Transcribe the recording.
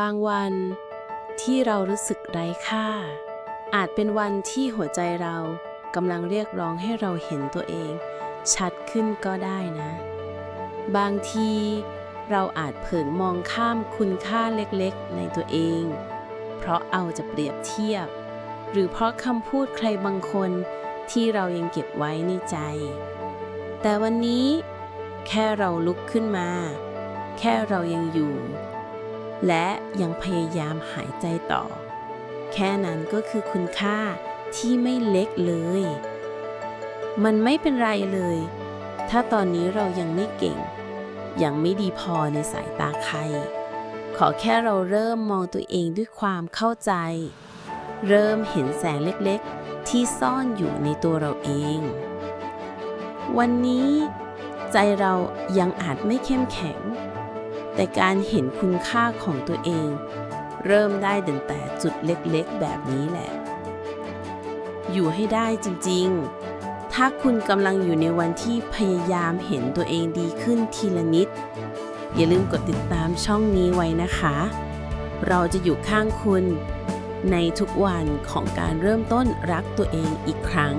บางวัน ที่เรารู้สึกไร้ค่า อาจเป็นวันที่หัวใจเรากำลังเรียกร้องให้เราเห็นตัวเอง ชัดขึ้นก็ได้นะ บางทีเราอาจเผลอมองข้ามคุณค่าเล็กๆ ในตัวเอง เพราะเอาจะเปรียบเทียบ หรือเพราะคำพูดใครบางคนที่เรายังเก็บไว้ในใจ แต่วันนี้ แค่เราลุกขึ้นมา แค่เรายังอยู่ และยังพยายามหายใจต่อ แค่นั้นก็คือคุณค่าที่ไม่เล็กเลย มันไม่เป็นไรเลย ถ้าตอนนี้เรายังไม่เก่ง ยังไม่ดีพอในสายตาใคร ขอแค่เราเริ่มมองตัวเองด้วยความเข้าใจ เริ่มเห็นแสงเล็กๆ ที่ซ่อนอยู่ในตัวเราเอง วันนี้ใจเรายังอาจไม่เข้มแข็ง แต่การเห็นคุณค่าของตัวเอง เริ่มได้ตั้งแต่จุดเล็กๆ แบบนี้แหละ อยู่ให้ได้จริงๆ ถ้าคุณกำลังอยู่ในวันที่พยายามเห็นตัวเองดีขึ้นทีละนิด อย่าลืมกดติดตามช่องนี้ไว้นะคะ เราจะอยู่ข้างคุณในทุกวันของการเริ่มต้นรักตัวเองอีกครั้ง